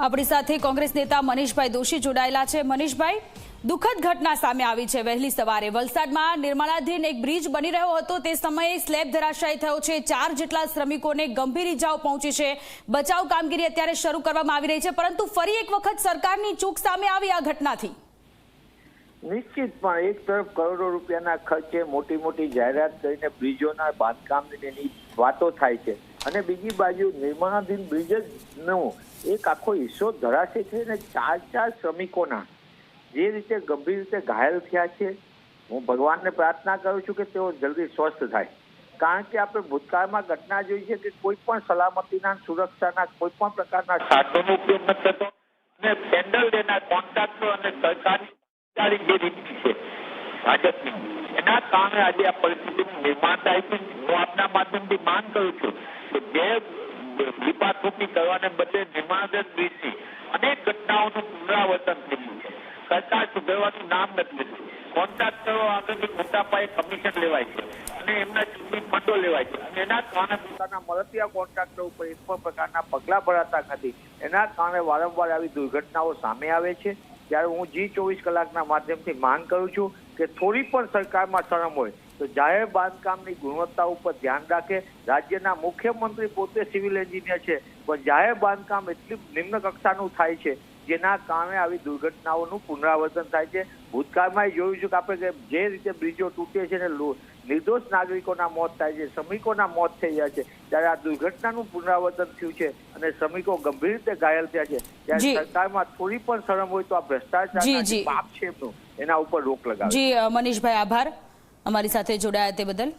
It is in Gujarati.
આપણી સાથે કોંગ્રેસ નેતા મનીષભાઈ દોશી જોડાયેલા છે. મનીષભાઈ, દુઃખદ ઘટના સામે આવી છે. વહેલી સવારે વલસાડમાં નિર્માણાધીન એક બ્રિજ બની રહ્યો હતો. તે સમયે સ્લેબ ધરાશાયી થયો છે. ચાર જેટલા શ્રમિકોને ગંભીર ઇજાઓ પહોંચી છે. બચાવ કામગીરી અત્યારે શરૂ કરવામાં આવી રહી છે. પરંતુ ફરી એક વખત સરકારની ચૂક સામે આવી આ ઘટનાથી. નિશ્ચિતપણે એક તરફ કરોડો રૂપિયાના ખર્ચે મોટી મોટી જાહેરાત કરીને બ્રિજોના બાંધકામની વાતો થાય છે. અને બીજી બાજુ નિર્માણાધીન બ્રિજ નો એક આખો હિસ્સો ધરાશે છે અને ચાર ચાર શ્રમિકોના. જે રીતે ગંભીર રીતે ઘાયલ થયા છે, હું ભગવાનને પ્રાર્થના કરું છું કે તેઓ જલ્દી સ્વસ્થ થાય. કારણ કે આપણે ભૂતકાળમાં ઘટના જોઈ છે કે કોઈ પણ સલામતીના, સુરક્ષાના, કોઈ પણ પ્રકારના સાધનોનો ઉપયોગ નથી થતો અને પેન્ડલ દેનાર કોન્ટ્રાક્ટર અને સરકારની તારી જે રીત છે ભાજપની. એના કારણે આજે આ પરિસ્થિતિનું નિર્માણ થાય છે. હું આપના માધ્યમથી માંગ કરું છું કે જે લીપાથૂપી કરવાને બદલે નિર્માણ બ્રિજની અનેક ઘટનાઓનું પુનરાવર્તન થયું છે. સરકાર સુધરવાનું નામ નથી લીધું. કોન્ટ્રાક્ટરો આગળથી મોટા પાયે કમિશન લેવાય છે અને એમના ચૂંટણી ફંડો લેવાય છે. અને એના કારણે પોતાના મળતિયા કોન્ટ્રાક્ટર ઉપર એક પણ પ્રકારના પગલાં ભરાતા નથી. એના કારણે વારંવાર આવી દુર્ઘટનાઓ સામે આવે છે. ત્યારે હું જી ચોવીસ કલાકના માધ્યમથી માંગ કરું છું કે થોડી પણ સરકારમાં શરમ હોય, તો જાહેર બાંધકામની ગુણવત્તા ઉપર ધ્યાન રાખે. રાજ્યના મુખ્યમંત્રી પોતે સિવિલ એન્જિનિયર છે, પણ જાહેર બાંધકામ એટલી નિમ્ન કક્ષાનું થાય છે, જેના કારણે આવી દુર્ઘટનાઓનું પુનરાવર્તન થાય છે. ભૂતકાળમાં જોયું છે કે આપણે જે રીતે બ્રિજો તૂટે છે ને નિર્દોષ નાગરિકોના મોત થાય છે શ્રમિકોના મોત થઈ રહ્યા છે. ત્યારે આ દુર્ઘટનાનું પુનરાવર્તન થયું છે અને શ્રમિકો ગંભીર રીતે ઘાયલ થયા છે ત્યારે સરકારમાં થોડી પણ શરમ હોય તો આ ભ્રષ્ટાચાર. પાપ છે એમનું એના ઉપર રોક લગાવે. જી મનીષભાઈ આભાર. અમારી સાથે જોડાયા તે બદલ.